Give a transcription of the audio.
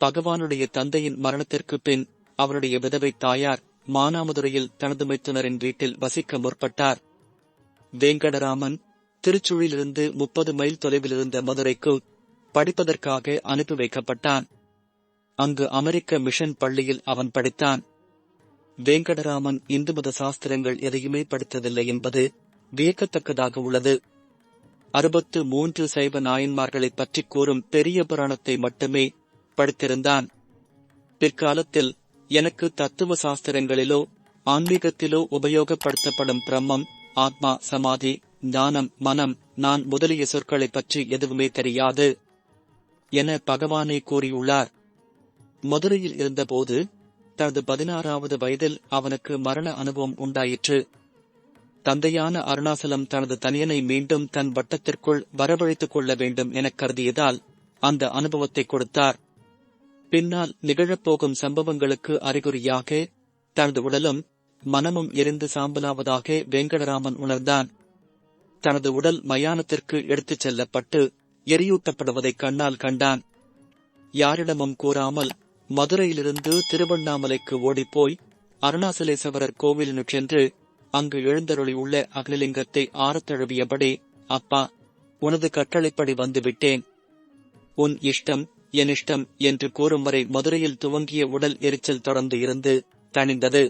பகவானுடைய தந்தையின் மரணத்திற்கு பின் அவருடைய விதவை தாயார் மானாமதுரையில் தனது மைத்துனரின் வீட்டில் வசிக்க முற்பட்டார். வேங்கடராமன் திருச்சுழிலிருந்து முப்பது மைல் தொலைவில் இருந்த மதுரைக்கு படிப்பதற்காக அனுப்பி வைக்கப்பட்டான். அங்கு அமெரிக்க மிஷன் பள்ளியில் அவன் படித்தான். வேங்கடராமன் இந்து மத சாஸ்திரங்கள் எதையுமே படித்ததில்லை என்பது வியக்கத்தக்கதாக உள்ளது. அறுபத்து மூன்று சைவ நாயன்மார்களை பற்றி கூறும் பெரிய புராணத்தை மட்டுமே படித்திருந்தான் பிற்காலத்தில் எனக்கு தத்துவ சாஸ்திரங்களிலோ ஆன்மீகத்திலோ உபயோகப்படுத்தப்படும் பிரம்மம் ஆத்மா சமாதி ஞானம் மனம் நான் முதலிய சொற்களைப் பற்றி எதுவுமே தெரியாது என பகவானே கூறியுள்ளார். மதுரையில் இருந்தபோது தனது பதினாறாவது வயதில் அவனுக்கு மரண அனுபவம் உண்டாயிற்று. தந்தையான அருணாசலம் தனது தனியனை மீண்டும் தன் வட்டத்திற்குள் வரவழைத்துக் கொள்ள வேண்டும் என கருதியதால் அந்த அனுபவத்தை கொடுத்தார். பின்னால் நிகழப்போகும் சம்பவங்களுக்கு அறிகுறியாக தனது உடலும் மனமும் எரிந்து சாம்பலாவதாக வெங்கடராமன் உணர்ந்தான். தனது உடல் மயானத்திற்கு எடுத்துச் செல்லப்பட்டு எரியூட்டப்படுவதைக் கண்ணால் கண்டான். யாரிடமும் கூறாமல் மதுரையிலிருந்து திருவண்ணாமலைக்கு ஓடிப்போய் அருணாசலேஸ்வரர் கோவிலினு சென்று அங்கு எழுந்தருளியுள்ள அகலிலிங்கத்தை ஆரத்தழுவியபடி அப்பா உனது கட்டளைப்படி வந்துவிட்டேன். உன் இஷ்டம் என் இஷ்டம் என்று கூறும் வரை மதுரையில் துவங்கிய உடல் எரிச்சல் தொடர்ந்து இருந்து தணிந்தது.